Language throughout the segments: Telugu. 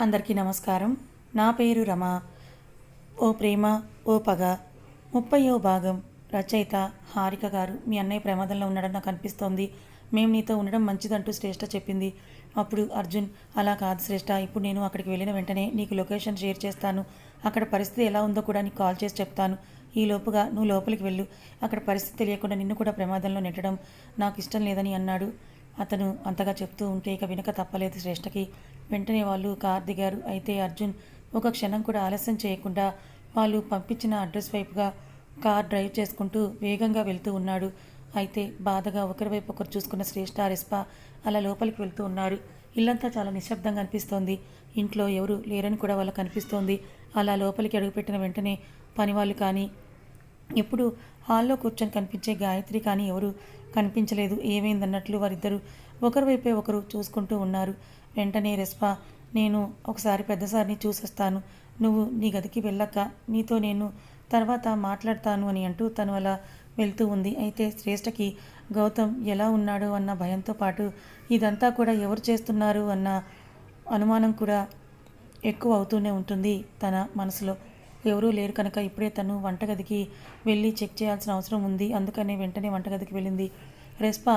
అందరికీ నమస్కారం. నా పేరు రమ. ఓ ప్రేమ ఓ పగ. ముప్పయో భాగం. రచయిత హారిక గారు. మీ అన్నయ్య ప్రమాదంలో ఉన్నాడని నాకు అనిపిస్తోంది. మేము నీతో ఉండడం మంచిదంటూ శ్రేష్ఠ చెప్పింది. అప్పుడు అర్జున్ అలా కాదు శ్రేష్ఠ ఇప్పుడు నేను అక్కడికి వెళ్ళిన వెంటనే నీకు లొకేషన్ షేర్ చేస్తాను. అక్కడ పరిస్థితి ఎలా ఉందో కూడా నీకు కాల్ చేసి చెప్తాను. ఈ లోపుగా నువ్వు లోపలికి వెళ్ళు. అక్కడ పరిస్థితి తెలియకుండా నిన్ను కూడా ప్రమాదంలో నెట్టడం నాకు ఇష్టం లేదని అన్నాడు. అతను అంతగా చెప్తూ ఉంటే ఇక వినక తప్పలేదు శ్రేష్ఠకి. వెంటనే వాళ్ళు కార్ దిగారు అయితే అర్జున్ ఒక క్షణం కూడా ఆలస్యం చేయకుండా వాళ్ళు పంపించిన అడ్రస్ వైపుగా కార్ డ్రైవ్ చేసుకుంటూ వేగంగా వెళ్తూ ఉన్నాడు. అయితే బాధగా ఒకరి వైపు ఒకరు చూసుకున్న శ్రేష్ఠ రెస్పా అలా లోపలికి వెళ్తూ ఉన్నారు. ఇల్లంతా చాలా నిశ్శబ్దంగా అనిపిస్తోంది. ఇంట్లో ఎవరు లేరని కూడా వాళ్ళకి అనిపిస్తోంది. అలా లోపలికి అడుగుపెట్టిన వెంటనే పనివాళ్ళు కానీ ఎప్పుడు హాల్లో కూర్చొని కనిపించే గాయత్రి కానీ ఎవరు కనిపించలేదు. ఏమైందన్నట్లు వారిద్దరూ ఒకరి వైపే ఒకరు చూసుకుంటూ ఉన్నారు. వెంటనే రెస్పా నేను ఒకసారి పెద్దసారిని చూసేస్తాను. నువ్వు నీ గదికి వెళ్ళక్క. నీతో నేను తర్వాత మాట్లాడతాను అని అంటూ తను అలా వెళ్తూ ఉంది. అయితే శ్రేష్ఠకి గౌతమ్ ఎలా ఉన్నాడు అన్న భయంతో పాటు ఇదంతా కూడా ఎవరు చేస్తున్నారు? అన్న అనుమానం కూడా ఎక్కువ అవుతూనే ఉంటుంది తన మనసులో. ఎవరూ లేరు కనుక ఇప్పుడే తను వంటగదికి వెళ్ళి చెక్ చేయాల్సిన అవసరం ఉంది. అందుకనే వెంటనే వంటగదికి వెళ్ళింది. రెస్పా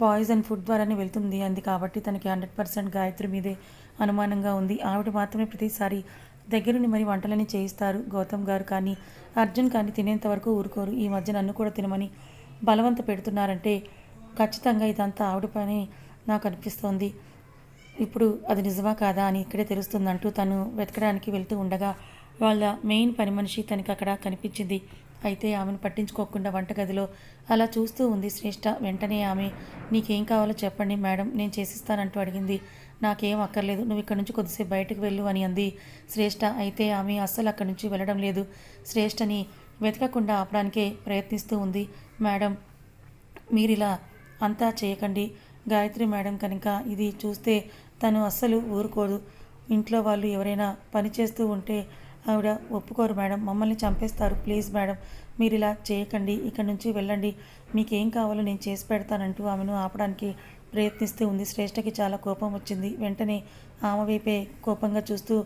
పాయిజన్ ఫుడ్ ద్వారానే వెళ్తుంది. అంది కాబట్టి తనకి హండ్రెడ్ పర్సెంట్ గాయత్రి మీదే అనుమానంగా ఉంది. ఆవిడ మాత్రమే ప్రతిసారి దగ్గరుండి మరి వంటలని చేయిస్తారు. గౌతమ్ గారు కానీ అర్జున్ కానీ తినేంత వరకు ఊరుకోరు. ఈ మధ్య నన్ను కూడా తినమని బలవంత పెడుతున్నారంటే ఖచ్చితంగా ఇదంతా ఆవిడ పని నాకు అనిపిస్తోంది. ఇప్పుడు అది నిజమా కాదా అని ఇక్కడే తెలుస్తుందంటూ తను వెతకడానికి వెళ్తూ ఉండగా వాళ్ళ మెయిన్ పని మనిషి తనకి అక్కడ కనిపించింది. అయితే ఆమెను పట్టించుకోకుండా వంటగదిలో అలా చూస్తూ ఉంది శ్రేష్ఠ వెంటనే ఆమె నీకేం కావాలో చెప్పండి మేడం నేను చేసిస్తానంటూ అడిగింది. నాకేం అక్కర్లేదు నువ్వు ఇక్కడ నుంచి కొద్దిసేపు బయటకు వెళ్ళు అని అంది శ్రేష్ఠ అయితే ఆమె అస్సలు అక్కడి నుంచి వెళ్ళడం లేదు. శ్రేష్ఠని వెతకకుండా ఆపడానికే ప్రయత్నిస్తూ ఉంది. మేడం మీరిలా అంతా చేయకండి. గాయత్రి మేడం కనుక ఇది చూస్తే తను అస్సలు ఊరుకోదు. ఇంట్లో వాళ్ళు ఎవరైనా పని చేస్తూ ఉంటే ఆవిడ ఒప్పుకోరు మేడం. మమ్మల్ని చంపేస్తారు. ప్లీజ్ మేడం మీరు ఇలా చేయకండి. ఇక్కడ నుంచి వెళ్ళండి. మీకేం కావాలో నేను చేసి పెడతానంటూ ఆమెను ఆపడానికి ప్రయత్నిస్తూ ఉంది. శ్రేష్టకి చాలా కోపం వచ్చింది. వెంటనే ఆమె వైపే కోపంగా చూస్తూ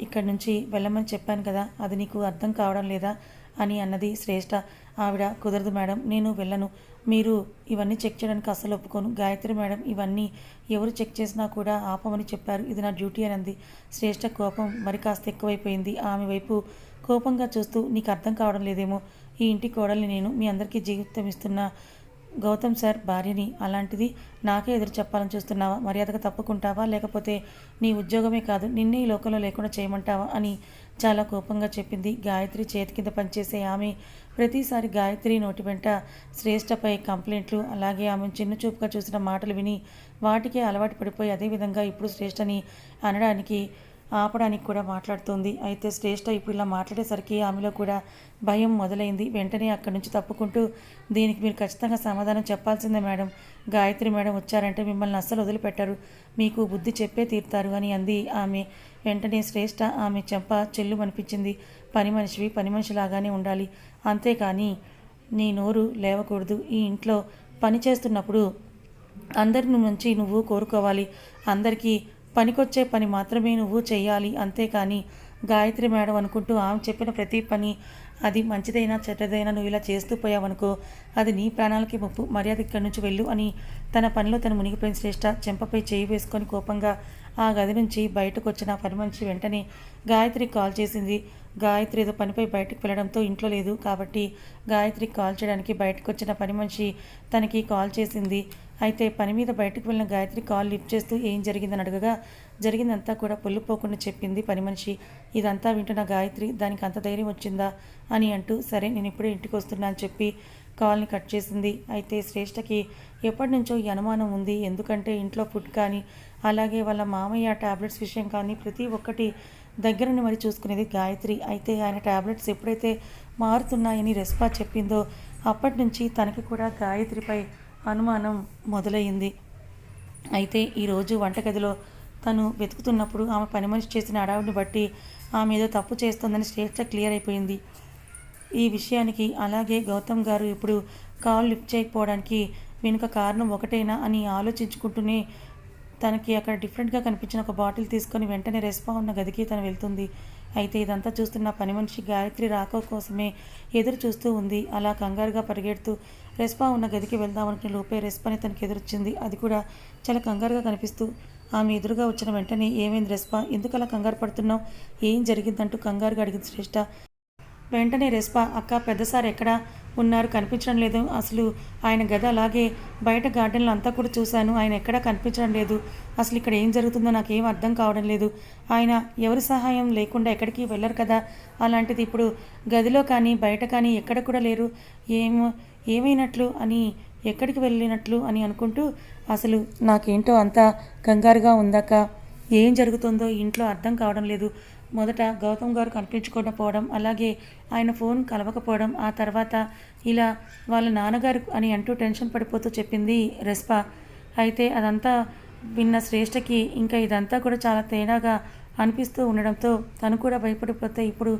ఇక్కడి నుంచి వెళ్ళమని చెప్పాను కదా అది నీకు అర్థం కావడం లేదా? అని అన్నది శ్రేష్ఠ. ఆవిడ కుదరదు మేడం నేను వెళ్ళను. మీరు ఇవన్నీ చెక్ చేయడానికి అస్సలు ఒప్పుకోను. గాయత్రి మేడం ఇవన్నీ ఎవరు చెక్ చేసినా కూడా ఆపమని చెప్పారు. ఇది నా డ్యూటీ అని అంది. శ్రేష్ఠ కోపం మరి కాస్త ఎక్కువైపోయింది. ఆమె వైపు కోపంగా చూస్తూ నీకు అర్థం కావడం లేదేమో. ఈ ఇంటి కోడల్ని నేను మీ అందరికీ జీవితం ఇస్తున్నా గౌతమ్ సార్ భార్యని. అలాంటిది నాకే ఎదురు చెప్పాలని చూస్తున్నావా? మర్యాదగా తప్పుకుంటావా? లేకపోతే నీ ఉద్యోగమే కాదు నిన్నే ఈ లోకంలో లేకుండా చేయమంటావా? అని చాలా కోపంగా చెప్పింది. గాయత్రి చేతి కింద పనిచేసే ఆమె ప్రతిసారి గాయత్రి నోటి వెంట శ్రేష్టపై కంప్లైంట్లు అలాగే ఆమె చిన్న చూపుగా చూసిన మాటలు విని వాటికే అలవాటు పడిపోయి అదేవిధంగా ఇప్పుడు శ్రేష్టని అనడానికి ఆపడానికి కూడా మాట్లాడుతుంది. అయితే శ్రేష్ఠ ఇప్పుడు ఇలా మాట్లాడేసరికి ఆమెలో కూడా భయం మొదలైంది. వెంటనే అక్కడి నుంచి తప్పుకుంటూ దీనికి మీరు ఖచ్చితంగా సమాధానం చెప్పాల్సిందే మేడం. గాయత్రి మేడం వచ్చారంటే మిమ్మల్ని అస్సలు వదిలిపెట్టారు. మీకు బుద్ధి చెప్పే తీరుతారు అని అంది ఆమె. వెంటనే శ్రేష్ఠ ఆమె చెంప చెల్లు అనిపించింది పని మనిషివి పని మనిషిలాగానే ఉండాలి. అంతేకాని నీ నోరు లేవకూడదు. ఈ ఇంట్లో పని చేస్తున్నప్పుడు అందరి నుంచి నువ్వు కోరుకోవాలి. అందరికీ పనికొచ్చే పని మాత్రమే నువ్వు చేయాలి అంతేకాని గాయత్రి మేడం అనుకుంటూ ఆమె చెప్పిన ప్రతి పని అది మంచిదైనా చెడ్డదైనా నువ్వు ఇలా చేస్తూ పోయావనుకో అది నీ ప్రాణాలకి ముప్పు మర్యాద ఇక్కడి నుంచి వెళ్ళు అని తన పనిలో తను మునిగిపోయిన శ్రేష్ఠ చెంపపై చేయి వేసుకొని కోపంగా ఆ గది నుంచి బయటకు వచ్చిన పని మనిషి వెంటనే గాయత్రి కాల్ చేసింది. గాయత్రి ఏదో పనిపై బయటకు వెళ్ళడంతో ఇంట్లో లేదు కాబట్టి గాయత్రి కాల్ చేయడానికి బయటకు వచ్చిన పని మనిషి తనకి కాల్ చేసింది. అయితే పని మీద బయటకు వెళ్ళిన గాయత్రి కాల్ లిఫ్ట్ చేస్తూ ఏం జరిగిందని అడగగా జరిగిందంతా కూడా పొల్లుపోకుండా చెప్పింది పని మనిషి. ఇదంతా వింటున్న గాయత్రి దానికి అంత ధైర్యం వచ్చిందా అని అంటూ సరే నేను ఇప్పుడే ఇంటికి వస్తున్నా అని చెప్పి కాల్ని కట్ చేసింది. అయితే శ్రేష్ఠకి ఎప్పటి నుంచో ఈ అనుమానం ఉంది. ఎందుకంటే ఇంట్లో ఫుడ్ కానీ అలాగే వాళ్ళ మామయ్య టాబ్లెట్స్ విషయం కానీ ప్రతి ఒక్కటి దగ్గరని మరి చూసుకునేది గాయత్రి. అయితే ఆయన ట్యాబ్లెట్స్ ఎప్పుడైతే మారుతున్నాయని రెస్పా చెప్పిందో అప్పటి నుంచి తనకి కూడా గాయత్రిపై అనుమానం మొదలయ్యింది అయితే ఈరోజు వంటగదిలో తను వెతుకుతున్నప్పుడు ఆమె పని మనిషి చేసిన అడావిని బట్టి ఆమె ఏదో తప్పు చేస్తుందని శ్రేష్ఠ క్లియర్ అయిపోయింది. ఈ విషయానికి అలాగే గౌతమ్ గారు ఇప్పుడు కాల్ లిఫ్ట్ చేయకపోవడానికి వెనుక కారణం ఒకటేనా అని ఆలోచించుకుంటూనే తనకి అక్కడ డిఫరెంట్గా కనిపించిన ఒక బాటిల్ తీసుకొని వెంటనే రెస్పా ఉన్న గదికి తను వెళ్తుంది. అయితే ఇదంతా చూస్తున్న పని మనిషి గాయత్రి రాక కోసమే ఎదురు చూస్తూ ఉంది. అలా కంగారుగా పరిగెడుతూ రెస్పా ఉన్న గదికి వెళ్దామనుకునే లోపే రెస్పాని తనకి ఎదురొచ్చింది. అది కూడా చాలా కంగారుగా కనిపిస్తూ ఆమె ఎదురుగా వచ్చిన వెంటనే ఏమైంది రెస్పా? ఎందుకు అలా కంగారు పడుతున్నావు? ఏం జరిగిందంటూ కంగారుగా అడిగింది శ్రేష్ఠ వెంటనే రెస్పా అక్క పెద్ద సార్ ఎక్కడ? ఉన్నారు. కనిపించడం లేదు. అసలు ఆయన గద అలాగే బయట గార్డెన్లో అంతా కూడా చూశాను. ఆయన ఎక్కడా కనిపించడం లేదు. అసలు ఇక్కడ ఏం జరుగుతుందో నాకేం అర్థం కావడం లేదు. ఆయన ఎవరి సహాయం లేకుండా ఎక్కడికి వెళ్ళరు కదా? అలాంటిది ఇప్పుడు గదిలో కానీ బయట కానీ ఎక్కడ కూడా లేరు. ఏమో ఏమైనట్లు అని ఎక్కడికి వెళ్ళినట్లు అని అనుకుంటూ అసలు నాకేంటో అంతా కంగారుగా ఉందాక ఏం జరుగుతుందో ఇంట్లో అర్థం కావడం లేదు. మొదట గౌతమ్ గారు కనిపించుకోకపోవడం అలాగే ఆయన ఫోన్ కలవకపోవడం ఆ తర్వాత ఇలా వాళ్ళ నాన్నగారు అని అంటూ టెన్షన్ పడిపోతూ చెప్పింది రెస్పా. అయితే అదంతా విన్న శ్రేష్ఠకి ఇంకా ఇదంతా కూడా చాలా తేడాగా అనిపిస్తూ ఉండడంతో తను కూడా భయపడిపోతే ఇప్పుడు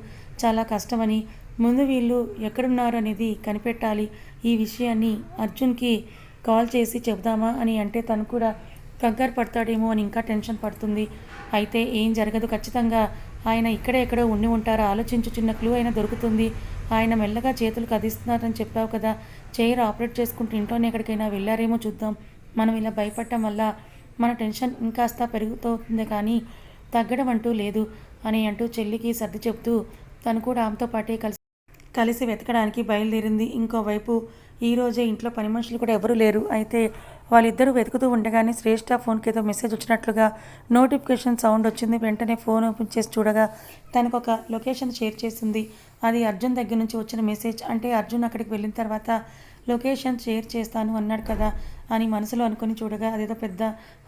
చాలా కష్టమని ముందు వీళ్ళు ఎక్కడున్నారు అనేది కనిపెట్టాలి ఈ విషయాన్ని అర్జున్కి కాల్ చేసి చెబుదామా అని అంటే తను కూడా కంగారు పడతాడేమో అని ఇంకా టెన్షన్ పడుతుంది. అయితే ఏం జరగదు ఖచ్చితంగా ఆయన ఇక్కడ ఎక్కడో ఉండి ఉంటారో? ఆలోచించు చిన్న క్లూ అయినా దొరుకుతుంది. ఆయన మెల్లగా చేతులు కదిస్తున్నారని చెప్పావు కదా. చైర్ ఆపరేట్ చేసుకుంటూ ఇంట్లోనే ఎక్కడికైనా వెళ్ళారేమో చూద్దాం. మనం ఇలా భయపడటం వల్ల మన టెన్షన్ ఇంకాస్త పెరుగుతోంది కానీ తగ్గడం అంటూ లేదు అని అంటూ చెల్లికి సర్ది చెప్తూ తను కూడా ఆమెతో పాటే కలిసి కలిసి వెతకడానికి బయలుదేరింది. ఇంకోవైపు ఈరోజే ఇంట్లో పని మనుషులు కూడా ఎవరూ లేరు. అయితే వాళ్ళిద్దరూ వెతుకుతూ ఉండగానే శ్రేష్ఠ ఫోన్కి ఏదో మెసేజ్ వచ్చినట్లుగా నోటిఫికేషన్ సౌండ్ వచ్చింది. వెంటనే ఫోన్ ఓపెన్ చేసి చూడగా తనకు ఒక లొకేషన్ షేర్ చేసింది. అది అర్జున్ దగ్గర నుంచి వచ్చిన మెసేజ్. అంటే అర్జున్ అక్కడికి వెళ్ళిన తర్వాత లొకేషన్ షేర్ చేస్తాను అన్నాడు కదా అని మనసులో అనుకుని చూడగా అదేదో పెద్ద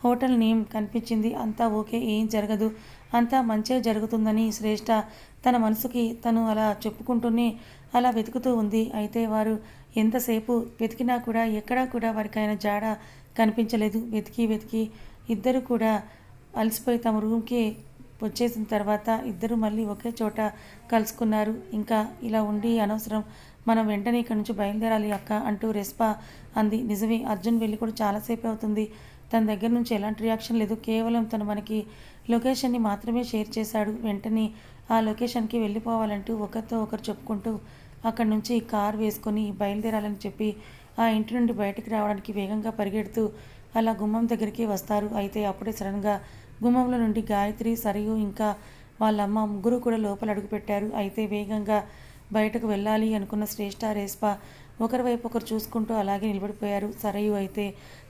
హోటల్ నేమ్ కనిపించింది. అంతా ఓకే ఏం జరగదు. అంతా మంచే జరుగుతుందని శ్రేష్ఠ తన మనసుకి తను అలా చెప్పుకుంటూనే అలా వెతుకుతూ ఉంది. అయితే వారు ఎంతసేపు వెతికినా కూడా ఎక్కడా కూడా వారికి ఆయన జాడ కనిపించలేదు. వెతికి వెతికి ఇద్దరు కూడా అలసిపోయి తమ రూమ్కి వచ్చేసిన తర్వాత ఇద్దరు మళ్ళీ ఒకే చోట కలుసుకున్నారు. ఇంకా ఇలా ఉండి అనవసరం మనం వెంటనే ఇక్కడి నుంచి బయలుదేరాలి అక్క అంటూ రెస్పా అంది. నిజమే అర్జున్ వెళ్ళి కూడా చాలాసేపు అవుతుంది. తన దగ్గర నుంచి ఎలాంటి రియాక్షన్ లేదు. కేవలం తను మనకి లొకేషన్ని మాత్రమే షేర్ చేశాడు. వెంటనే ఆ లొకేషన్కి వెళ్ళిపోవాలంటూ ఒకరితో ఒకరు చెప్పుకుంటూ అక్కడి నుంచి కార్ వేసుకొని బయలుదేరాలని చెప్పి ఆ ఇంటి నుండి బయటికి రావడానికి వేగంగా పరిగెడుతూ అలా గుమ్మం దగ్గరికి వస్తారు. అయితే అప్పుడే సడన్గా గుమ్మంలో నుండి గాయత్రి సరియు ఇంకా వాళ్ళమ్మ ముగ్గురు కూడా లోపల అడుగుపెట్టారు అయితే వేగంగా బయటకు వెళ్ళాలి అనుకున్న శ్రేష్ఠ రేస్పా ఒకరి వైపు ఒకరు చూసుకుంటూ అలాగే నిలబడిపోయారు. సరయు అయితే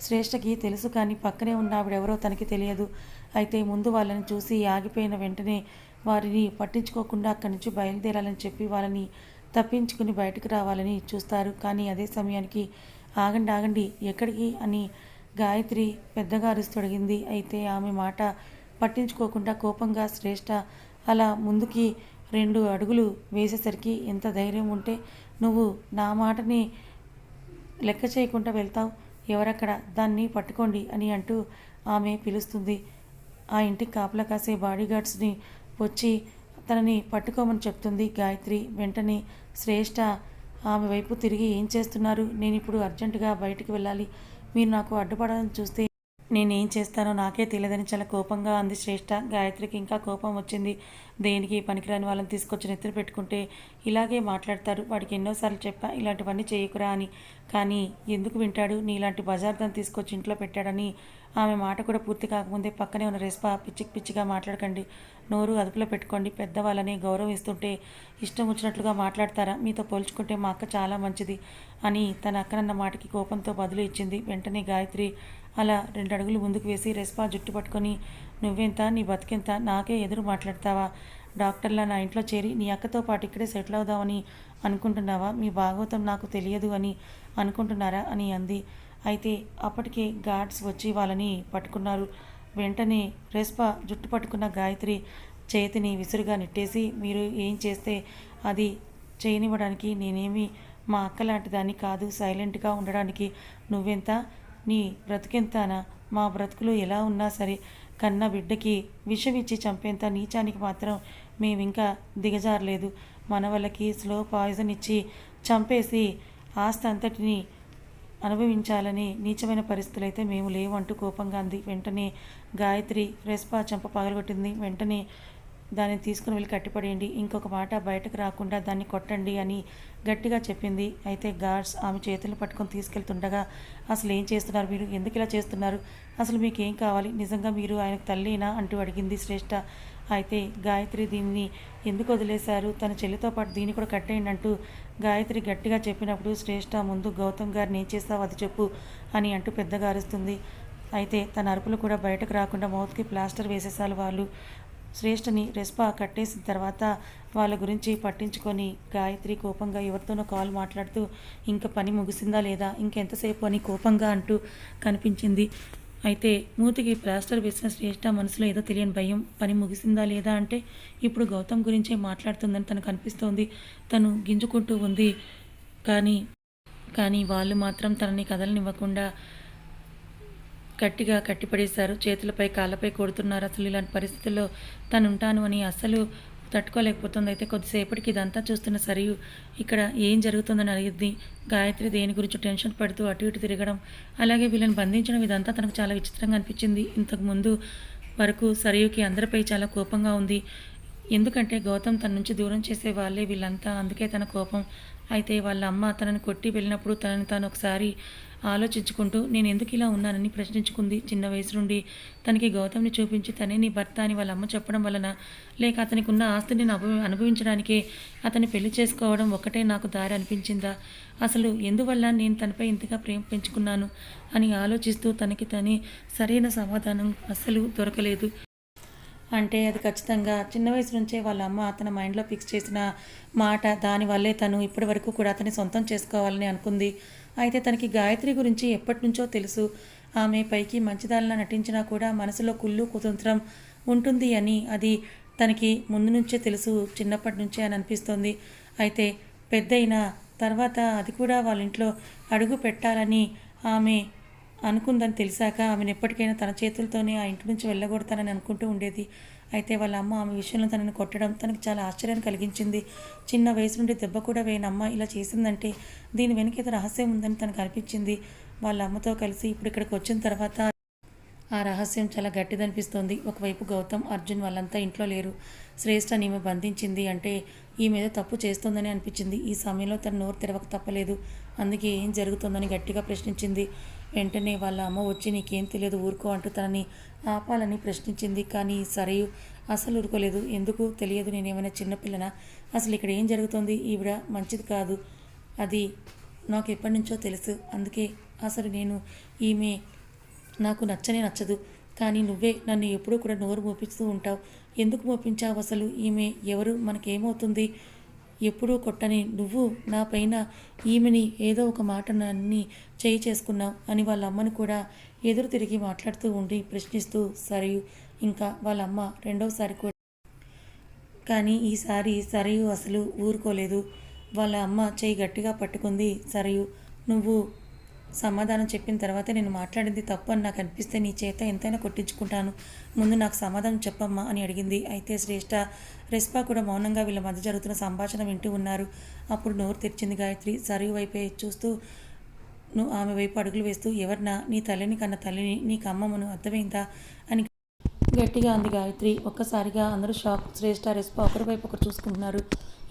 శ్రేష్ఠకి తెలుసు కానీ పక్కనే ఉన్న ఆవిడెవరో తనకి తెలియదు. అయితే ముందు వాళ్ళని చూసి ఆగిపోయిన వెంటనే వారిని పట్టించుకోకుండా అక్కడి నుంచి బయలుదేరాలని చెప్పి వాళ్ళని తప్పించుకుని బయటకు రావాలని చూస్తారు. కానీ అదే సమయానికి ఆగండి ఆగండి ఎక్కడికి? అని గాయత్రి పెద్దగా అరుస్తొడిగింది అయితే ఆమె మాట పట్టించుకోకుండా కోపంగా శ్రేష్ఠ అలా ముందుకి రెండు అడుగులు వేసేసరికి ఎంత ధైర్యం ఉంటే నువ్వు నా మాటని లెక్క చేయకుండా వెళ్తావు. ఎవరక్కడ? దాన్ని పట్టుకోండి అని అంటూ ఆమె పిలుస్తుంది. ఆ ఇంటికి కాపలా కాసే బాడీగార్డ్స్ని వచ్చి తనని పట్టుకోమని చెప్తుంది గాయత్రి. వెంటనే శ్రేష్ఠ ఆమె వైపు తిరిగి ఏం చేస్తున్నారు? నేను ఇప్పుడు అర్జెంటుగా బయటికి వెళ్ళాలి. మీరు నాకు అడ్డుపడాలని చూస్తే నేనేం చేస్తానో నాకే తెలియదని చాలా కోపంగా అంది శ్రేష్ఠ గాయత్రికి ఇంకా కోపం వచ్చింది. దేనికి పనికిరాని వాళ్ళని తీసుకొచ్చి నెత్తిన పెట్టుకుంటే ఇలాగే మాట్లాడతారు. వాడికి ఎన్నోసార్లు చెప్పా ఇలాంటివన్నీ చేయకురా అని. కానీ ఎందుకు వింటాడు? నీలాంటి బజార్దాన్ని తీసుకొచ్చి ఇంట్లో పెట్టాడని ఆమె మాట కూడా పూర్తి కాకముందే పక్కనే ఉన్న రెస్పా పిచ్చికి పిచ్చిగా మాట్లాడకండి. నోరు అదుపులో పెట్టుకోండి. పెద్దవాళ్ళని గౌరవిస్తుంటే ఇష్టం వచ్చినట్లుగా మాట్లాడతారా? మీతో పోల్చుకుంటే మా అక్క చాలా మంచిది అని తన అక్కనన్న మాటకి కోపంతో బదులు ఇచ్చింది. వెంటనే గాయత్రి అలా రెండు అడుగులు ముందుకు వేసి రెస్పా జుట్టు పట్టుకొని నువ్వెంత? నీ బతికెంత? నాకే ఎదురు మాట్లాడతావా? డాక్టర్లా నా ఇంట్లో చేరి నీ అక్కతో పాటు ఇక్కడే సెటిల్ అవుదామని అనుకుంటున్నావా? మీ భాగవతం నాకు తెలియదు అని అనుకుంటున్నారా? అని అంది. అయితే అప్పటికే గార్డ్స్ వచ్చి వాళ్ళని పట్టుకున్నారు. వెంటనే రెస్పా జుట్టు పట్టుకున్న గాయత్రి చేతిని విసురుగా నెట్టేసి మీరు ఏం చేస్తే అది చేయనివ్వడానికి నేనేమి మా అక్క లాంటి దాన్ని కాదు సైలెంట్గా ఉండడానికి. నువ్వెంత? నీ బ్రతికెంతనా? మా బ్రతుకులు ఎలా ఉన్నా సరే కన్న బిడ్డకి విషం ఇచ్చి చంపేంత నీచానికి మాత్రం మేమింకా దిగజారలేదు. మన వాళ్ళకి స్లో పాయిజన్ ఇచ్చి చంపేసి ఆస్తి అంతటిని అనుభవించాలని నీచమైన పరిస్థితులు అయితే మేము లేవు అంటూ కోపంగా అంది. వెంటనే గాయత్రి రెస్పా చెంప పగలగొట్టింది. వెంటనే దాన్ని తీసుకుని వెళ్ళి కట్టిపడేయండి. ఇంకొక మాట బయటకు రాకుండా దాన్ని కొట్టండి అని గట్టిగా చెప్పింది. అయితే గార్డ్స్ ఆమె చేతులు పట్టుకొని తీసుకెళ్తుండగా అసలు ఏం చేస్తున్నారు మీరు? ఎందుకు ఇలా చేస్తున్నారు? అసలు మీకు ఏం కావాలి? నిజంగా మీరు ఆయనకు తల్లినా? అంటూ అడిగింది శ్రేష్ఠ అయితే గాయత్రి దీన్ని ఎందుకు వదిలేశారు? తన చెల్లితో పాటు దీన్ని కూడా కట్టేయండి అంటూ గాయత్రి గట్టిగా చెప్పినప్పుడు శ్రేష్ఠ ముందు గౌతమ్ గారిని ఏం చేస్తావు? అది చెప్పు అని అంటూ పెద్దగా అరుస్తుంది. అయితే తన అరుపులు కూడా బయటకు రాకుండా మౌత్కి ప్లాస్టర్ వేసేసారు వాళ్ళు. శ్రేష్ఠని రెస్పా కట్టేసిన తర్వాత వాళ్ళ గురించి పట్టించుకొని గాయత్రి కోపంగా ఎవరితోనో కాల్ మాట్లాడుతూ ఇంకా పని ముగిసిందా లేదా? ఇంకెంతసేపు అని కోపంగా అంటూ కనిపించింది. అయితే మూతికి ప్లాస్టర్ వేసిన శ్రేష్ట మనసులో ఏదో తెలియని భయం. పని ముగిసిందా లేదా అంటే ఇప్పుడు గౌతమ్ గురించే మాట్లాడుతుందని తనకు అనిపిస్తోంది. తను గింజుకుంటూ ఉంది. కానీ కానీ వాళ్ళు మాత్రం తనని కదలనివ్వకుండా గట్టిగా కట్టిపడేశారు. చేతులపై కాళ్ళపై కొడుతున్నారు. అసలు ఇలాంటి పరిస్థితుల్లో తను ఉంటాను అని అసలు తట్టుకోలేకపోతుంది అయితే కొద్దిసేపటికి ఇదంతా చూస్తున్న సరియు ఇక్కడ ఏం జరుగుతుందని అడిగింది. గాయత్రి దేని గురించి టెన్షన్ పడుతూ అటు ఇటు తిరగడం అలాగే వీళ్ళని బంధించడం ఇదంతా తనకు చాలా విచిత్రంగా అనిపించింది. ఇంతకు ముందు వరకు సరియుకి అందరిపై చాలా కోపంగా ఉంది. ఎందుకంటే గౌతమ్ తన నుంచి దూరం చేసే వాళ్ళే వీళ్ళంతా అందుకే తన కోపం. అయితే వాళ్ళ అమ్మ తనని కొట్టి వెళ్ళినప్పుడు తనని తాను ఒకసారి ఆలోచించుకుంటూ నేను ఎందుకు ఇలా ఉన్నానని ప్రశ్నించుకుంది. చిన్న వయసు నుండి తనకి గౌతమ్ని చూపించి తనే నీ భర్త అని వాళ్ళ అమ్మ చెప్పడం వలన లేక అతనికి ఉన్న ఆస్తిని అనుభవి అనుభవించడానికే అతన్ని పెళ్ళి చేసుకోవడం ఒక్కటే నాకు దారి అనిపించిందా? అసలు ఎందువల్ల నేను తనపై ఇంతగా ప్రేమ పెంచుకున్నాను? అని ఆలోచిస్తూ తనకి తనే సరైన సమాధానం అస్సలు దొరకలేదు. అంటే అది ఖచ్చితంగా చిన్న వయసు నుంచే వాళ్ళ అమ్మ అతని మైండ్లో ఫిక్స్ చేసిన మాట దానివల్లే తను ఇప్పటి వరకు కూడా అతని సొంతం చేసుకోవాలని అనుకుంది. అయితే తనకి గాయత్రి గురించి ఎప్పటి నుంచో తెలుసు. ఆమె పైకి మంచిదానిలా నటించినా కూడా మనసులో కుళ్ళు కుతంత్రం ఉంటుంది అని అది తనకి ముందు నుంచే తెలుసు చిన్నప్పటి నుంచే అని అనిపిస్తోంది. అయితే పెద్దయిన తర్వాత అది కూడా వాళ్ళ ఇంట్లో అడుగు పెట్టాలని ఆమె అనుకుందని తెలిసాక ఆమెను ఎప్పటికైనా తన చేతులతోనే ఆ ఇంటి నుంచి వెళ్ళగొడతానని అనుకుంటూ ఉండేది. అయితే వాళ్ళ అమ్మ ఆమె విషయంలో తనని కొట్టడం తనకు చాలా ఆశ్చర్యం కలిగించింది. చిన్న వయసు నుండి దెబ్బ కూడా వేయని అమ్మ ఇలా చేసిందంటే దీని వెనక ఏదో రహస్యం ఉందని తనకు అనిపించింది. వాళ్ళ అమ్మతో కలిసి ఇప్పుడు ఇక్కడికి వచ్చిన తర్వాత ఆ రహస్యం చాలా గట్టిదనిపిస్తోంది. ఒకవైపు గౌతమ్ అర్జున్ వాళ్ళంతా ఇంట్లో లేరు. శ్రేష్ఠని ఈమె బంధించింది అంటే ఈమె ఏదో తప్పు చేస్తోందని అనిపించింది. ఈ సమయంలో తన నోరు తెరవక తప్పలేదు. అందుకే ఏం జరుగుతోందని గట్టిగా ప్రశ్నించింది. వెంటనే వాళ్ళ అమ్మ వచ్చి నీకేం తెలియదు ఊరుకో అంటూ తనని ఆపాలని ప్రశ్నించింది. కానీ సరే అసలు ఊరుకోలేదు. ఎందుకు తెలియదు నేనేమైనా చిన్నపిల్లనా? అసలు ఇక్కడ ఏం జరుగుతోంది? ఈవిడ మంచిది కాదు. అది నాకు ఎప్పటి నుంచో తెలుసు. అందుకే అసలు నేను ఈమె నాకు నచ్చనే నచ్చదు. కానీ నువ్వే నన్ను ఎప్పుడూ కూడా నోరు మోపిస్తూ ఉంటావు. ఎందుకు మోపించావు అసలు? ఈమె ఎవరు? మనకేమవుతుంది? ఎప్పుడూ కొట్టని నువ్వు నా పైన ఈమెని ఏదో ఒక మాట నన్ని చేయి చేసుకున్నావు అని వాళ్ళ అమ్మని కూడా ఎదురు తిరిగి మాట్లాడుతూ ఉండి ప్రశ్నిస్తూ సరియు ఇంకా వాళ్ళ అమ్మ రెండవసారి కూడా. కానీ ఈసారి సరయు అసలు ఊరుకోలేదు. వాళ్ళ అమ్మ చేయి గట్టిగా పట్టుకుంది సరయు నువ్వు సమాధానం చెప్పిన తర్వాత నేను మాట్లాడింది తప్పు అని నాకు అనిపిస్తే నీ చేత ఎంతైనా కొట్టించుకుంటాను. ముందు నాకు సమాధానం చెప్పమ్మా అని అడిగింది. అయితే శ్రేష్ఠ రెస్పా కూడా మౌనంగా వీళ్ళ మధ్య జరుగుతున్న సంభాషణ వింటూ ఉన్నారు. అప్పుడు నోరు తెరిచింది గాయత్రి. సరియు వైపే చూస్తూ నువ్వు ఆమె వైపు అడుగులు వేస్తూ ఎవరినా? నీ తల్లిని కన్న తల్లిని? నీకు అమ్మమ్మను అర్థమైందా? అని గట్టిగా అంది గాయత్రి. ఒక్కసారిగా అందరూ షాక్ శ్రేష్ఠ రెస్పా ఒకరి వైపు ఒకరు చూసుకుంటున్నారు.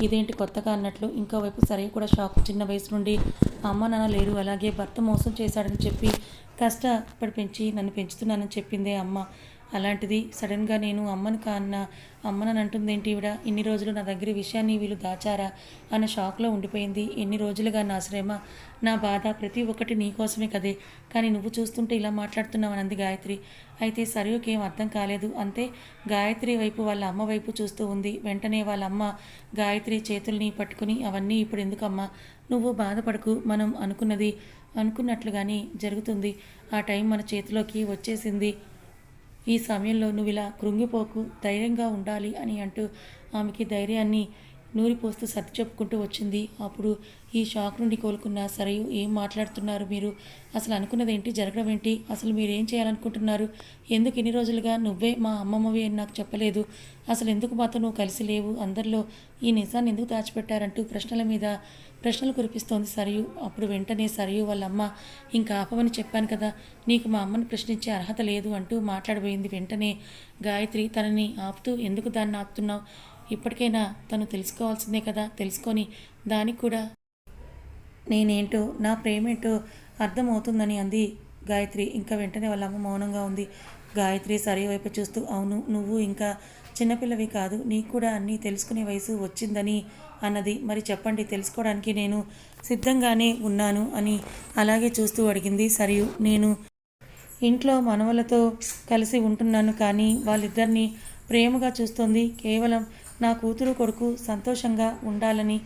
ఇదేంటి కొత్తగా అన్నట్లు ఇంకోవైపు సరే కూడా షాక్. చిన్న వయసు నుండి అమ్మ నాన్న లేరు అలాగే భర్త మోసం చేశాడని చెప్పి కష్టపడి పెంచి నన్ను పెంచుతున్నానని చెప్పిందే అమ్మ. అలాంటిది సడన్గా నేను అమ్మను కాన్న అమ్మనని అంటుందేంటి ఈవిడ? ఇన్ని రోజులు నా దగ్గర విషయాన్ని వీళ్ళు దాచారా? అన్న షాక్లో ఉండిపోయింది. ఎన్ని రోజులుగా నా శ్రమ నా బాధ ప్రతి ఒక్కటి నీకోసమే కదే. కానీ నువ్వు చూస్తుంటే ఇలా మాట్లాడుతున్నావు అంది గాయత్రి. అయితే సరియుకి ఏం అర్థం కాలేదు. అంతే గాయత్రి వైపు వాళ్ళ అమ్మ వైపు చూస్తూ ఉంది. వెంటనే వాళ్ళ అమ్మ గాయత్రి చేతుల్ని పట్టుకుని అవన్నీ ఇప్పుడు ఎందుకమ్మా? నువ్వు బాధపడకు. మనం అనుకున్నది అనుకున్నట్లుగానే జరుగుతుంది. ఆ టైం మన చేతిలోకి వచ్చేసింది. ఈ సమయంలో నువ్వు ఇలా కృంగిపోకు ధైర్యంగా ఉండాలి అని అంటూ ఆమెకి ధైర్యాన్ని నూరిపోస్తూ సర్ది చెప్పుకుంటూ వచ్చింది. అప్పుడు ఈ షాక్ నుండి కోలుకున్న సరయు ఏం మాట్లాడుతున్నారు మీరు? అసలు అనుకున్నది ఏంటి జరగడం ఏంటి? అసలు మీరు ఏం చేయాలనుకుంటున్నారు? ఎందుకు ఇన్ని రోజులుగా నువ్వే మా అమ్మమ్మవి అని నాకు చెప్పలేదు? అసలు ఎందుకు మాతో నువ్వు కలిసి లేవు? అందరిలో ఈ నిజాన్ని ఎందుకు దాచిపెట్టారంటూ ప్రశ్నల మీద ప్రశ్నలు కురిపిస్తోంది సరియు. అప్పుడు వెంటనే సరియు వాళ్ళ అమ్మ ఇంకా ఆపమని చెప్పాను కదా నీకు మా అమ్మని ప్రశ్నించే అర్హత లేదు అంటూ మాట్లాడబోయింది వెంటనే. గాయత్రి తనని ఆపుతూ ఎందుకు దాన్ని ఆపుతున్నావు? ఇప్పటికైనా తను తెలుసుకోవాల్సిందే కదా తెలుసుకొని దానికి కూడా. నేనేంటో నా ప్రేమేంటో అర్థమవుతుందని అంది గాయత్రి. ఇంకా వెంటనే వాళ్ళ అమ్మ మౌనంగా ఉంది. గాయత్రి సరే వైపు చూస్తూ అవును నువ్వు ఇంకా చిన్నపిల్లవి కాదు నీకు కూడా అన్నీ తెలుసుకునే వయసు వచ్చిందని అన్నది. మరి చెప్పండి తెలుసుకోవడానికి నేను సిద్ధంగానే ఉన్నాను అని అలాగే చూస్తూ అడిగింది సరియు. నేను ఇంట్లో మనవలతో కలిసి ఉంటున్నాను కానీ వాళ్ళిద్దరిని ప్రేమగా చూస్తోంది. కేవలం నా కూతురు కొడుకు సంతోషంగా ఉండాలని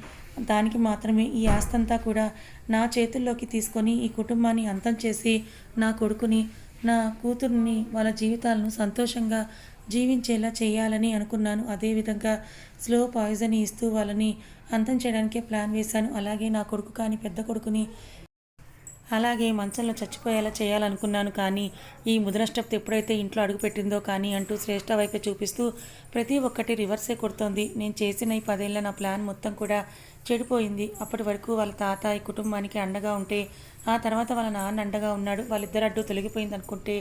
దానికి మాత్రమే ఈ ఆస్తంతా కూడా నా చేతుల్లోకి తీసుకొని ఈ కుటుంబాన్ని అంతం చేసి నా కొడుకుని నా కూతుర్ని వాళ్ళ జీవితాలను సంతోషంగా జీవించేలా చేయాలని అనుకున్నాను. అదేవిధంగా స్లో పాయిజన్ ఇస్తూ వాళ్ళని అంతం చేయడానికే ప్లాన్ వేశాను. అలాగే నా కొడుకు కానీ పెద్ద కొడుకుని అలాగే మంచంలో చచ్చిపోయేలా చేయాలనుకున్నాను కానీ ఈ ముదనష్టప్తి ఎప్పుడైతే ఇంట్లో అడుగుపెట్టిందో కానీ అంటూ శ్రేష్ఠ వైపే చూపిస్తూ ప్రతి ఒక్కటి రివర్సే కొడుతోంది. నేను చేసిన ఈ పదేళ్ళ నా ప్లాన్ మొత్తం కూడా చెడిపోయింది. అప్పటి వరకు వాళ్ళ తాత ఈ కుటుంబానికి అండగా ఉంటే ఆ తర్వాత వాళ్ళ నాన్న అండగా ఉన్నాడు. వాళ్ళిద్దరు అడ్డు తొలగిపోయింది అనుకుంటే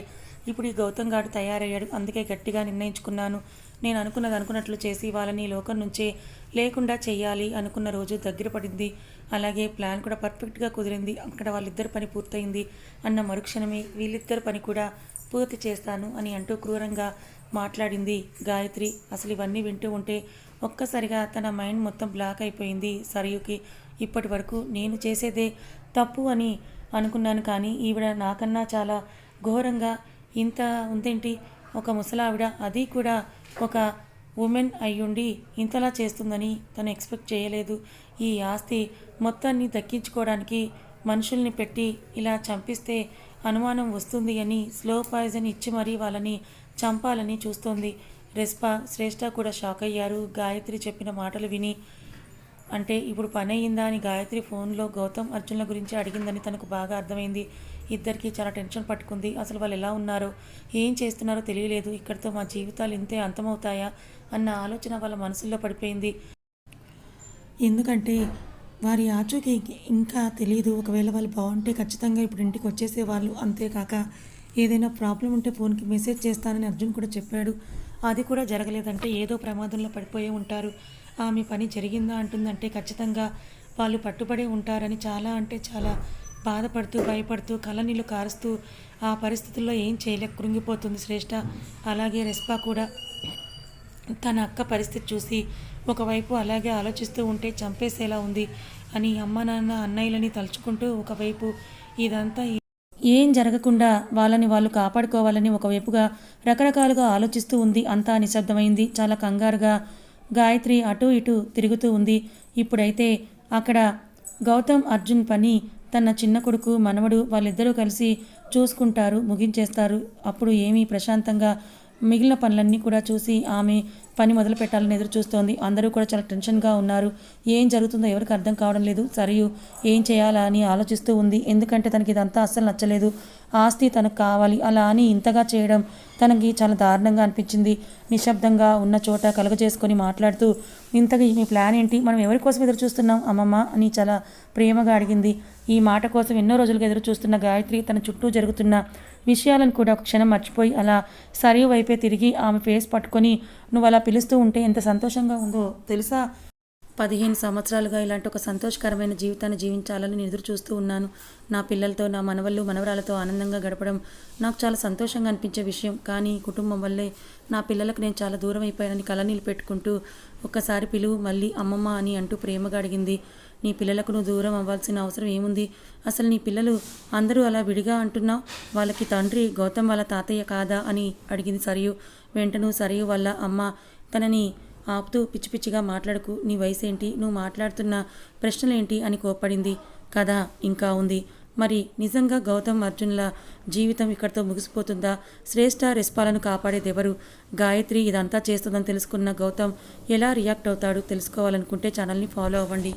ఇప్పుడు ఈ గౌతమ్ గాడు తయారయ్యాడు. అందుకే గట్టిగా నిర్ణయించుకున్నాను. నేను అనుకున్నది అనుకున్నట్లు చేసి వాళ్ళని లోకం నుంచే లేకుండా చేయాలి అనుకున్న రోజు దగ్గర పడింది. అలాగే ప్లాన్ కూడా పర్ఫెక్ట్గా కుదిరింది. అక్కడ వాళ్ళిద్దరి పని పూర్తయింది. అన్న మరుక్షణమే వీళ్ళిద్దరి పని కూడా పూర్తి చేస్తాను అని అంటూ క్రూరంగా మాట్లాడింది గాయత్రి. అసలు ఇవన్నీ వింటూ ఉంటే ఒక్కసారిగా తన మైండ్ మొత్తం బ్లాక్ అయిపోయింది సరయుకి. ఇప్పటి వరకు నేను చేసేదే తప్పు అని అనుకున్నాను కానీ ఈవిడ నాకన్నా చాలా ఘోరంగా ఇంత ఉందేంటి? ఒక ముసలావిడ అది కూడా ఒక ఉమెన్ అయ్యుండి ఇంతలా చేస్తుందని తను ఎక్స్పెక్ట్ చేయలేదు. ఈ ఆస్తి మొత్తాన్ని దక్కించుకోవడానికి మనుషుల్ని పెట్టి ఇలా చంపిస్తే అనుమానం వస్తుంది అని స్లో పాయిజన్ ఇచ్చి మరీ వాళ్ళని చంపాలని చూస్తోంది. రెస్పా శ్రేష్ఠ కూడా షాక్ అయ్యారు. గాయత్రి చెప్పిన మాటలు విని అంటే ఇప్పుడు పని అయ్యిందా అని గాయత్రి ఫోన్లో గౌతమ్ అర్జున్ల గురించి అడిగిందని తనకు బాగా అర్థమైంది. ఇద్దరికీ చాలా టెన్షన్ పట్టుకుంది. అసలు వాళ్ళు ఎలా ఉన్నారో? ఏం చేస్తున్నారో తెలియలేదు. ఇక్కడితో మా జీవితాలు ఇంతే అంతమవుతాయా? అన్న ఆలోచన వాళ్ళ మనసుల్లో పడిపోయింది. ఎందుకంటే వారి ఆచూకీ ఇంకా తెలియదు ఒకవేళ వాళ్ళు బాగుంటే ఖచ్చితంగా ఇప్పుడు ఇంటికి వచ్చేసేవాళ్ళు అంతేకాక ఏదైనా ప్రాబ్లం ఉంటే ఫోన్కి మెసేజ్ చేస్తానని అర్జున్ కూడా చెప్పాడు. అది కూడా జరగలేదంటే ఏదో ప్రమాదంలో పడిపోయే ఉంటారు. ఆమె పని జరిగిందా అంటుందంటే ఖచ్చితంగా వాళ్ళు పట్టుబడి ఉంటారని చాలా అంటే చాలా బాధపడుతూ భయపడుతూ కళ్ళనీళ్ళు కారుస్తూ ఆ పరిస్థితుల్లో ఏం చేయలేక కృంగిపోతుంది శ్రేష్ఠ అలాగే రెస్పా కూడా తన అక్క పరిస్థితి చూసి ఒకవైపు అలాగే ఆలోచిస్తూ ఉంటే చంపేసేలా ఉంది అని అమ్మ నాన్న అన్నయ్యలని తలుచుకుంటూ ఒకవైపు ఇదంతా ఏం జరగకుండా వాళ్ళని వాళ్ళు కాపాడుకోవాలని ఒకవైపుగా రకరకాలుగా ఆలోచిస్తూ ఉంది. అంతా నిశ్శబ్దమైంది. చాలా కంగారుగా గాయత్రి అటు ఇటు తిరుగుతూ ఉంది. ఇప్పుడైతే అక్కడ గౌతమ్ అర్జున్ పని తన చిన్న కొడుకు మనవడు వాళ్ళిద్దరూ కలిసి చూసుకుంటారు ముగించేస్తారు. అప్పుడు ఏమీ ప్రశాంతంగా మిగిలిన పనులన్నీ కూడా చూసి ఆమె పని మొదలు పెట్టాలని ఎదురు చూస్తోంది. అందరూ కూడా చాలా టెన్షన్గా ఉన్నారు. ఏం జరుగుతుందో ఎవరికి అర్థం కావడం లేదు. సరియు ఏం చేయాలా అని ఆలోచిస్తూ ఉంది. ఎందుకంటే తనకి ఇదంతా అస్సలు నచ్చలేదు. ఆస్తి తనకు కావాలి. అలా అని ఇంతగా చేయడం తనకి చాలా దారుణంగా అనిపించింది. నిశ్శబ్దంగా ఉన్న చోట కలుగజేసుకొని మాట్లాడుతూ ఇంతగా మీ ప్లాన్ ఏంటి? మనం ఎవరి కోసం ఎదురు చూస్తున్నాం? అమ్మమ్మ అని చాలా ప్రేమగా అడిగింది. ఈ మాట కోసం ఎన్నో రోజులుగా ఎదురు చూస్తున్న గాయత్రి తన చుట్టూ జరుగుతున్న విషయాలను కూడా ఒక క్షణం మర్చిపోయి అలా సరి వైపే తిరిగి ఆమె ఫేస్ పట్టుకొని నువ్వు అలా పిలుస్తూ ఉంటే ఎంత సంతోషంగా ఉందో తెలుసా? పదిహేను సంవత్సరాలుగా ఇలాంటి ఒక సంతోషకరమైన జీవితాన్ని జీవించాలని నేను ఎదురు చూస్తూ ఉన్నాను. నా పిల్లలతో నా మనవళ్ళు మనవరాలతో ఆనందంగా గడపడం నాకు చాలా సంతోషంగా అనిపించే విషయం. కానీ కుటుంబం వల్లే నా పిల్లలకు నేను చాలా దూరం అయిపోయానని కలనీళ్ళు పెట్టుకుంటూ ఒక్కసారి పిలువు మళ్ళీ అమ్మమ్మ అని అంటూ ప్రేమగా అడిగింది. నీ పిల్లలకు నువ్వు దూరం అవ్వాల్సిన అవసరం ఏముంది? అసలు నీ పిల్లలు అందరూ అలా విడిగా అంటున్నావు వాళ్ళకి తండ్రి గౌతమ్ వాళ్ళ తాతయ్య కాదా అని అడిగింది సరియు. వెంటను సరియు వల్ల అమ్మ తనని ఆపుతూ పిచ్చి పిచ్చిగా మాట్లాడుకు నీ వయసు ఏంటి నువ్వు మాట్లాడుతున్న ప్రశ్నలేంటి? అని కోప్పడింది. కదా ఇంకా ఉంది. మరి నిజంగా గౌతమ్ అర్జున్ల జీవితం ఇక్కడితో ముగిసిపోతుందా? శ్రేష్ఠ రెస్పాలను కాపాడేదెవరు? గాయత్రి ఇదంతా చేస్తుందని తెలుసుకున్న గౌతమ్ ఎలా రియాక్ట్ అవుతాడు తెలుసుకోవాలనుకుంటే ఛానల్ని ఫాలో అవ్వండి.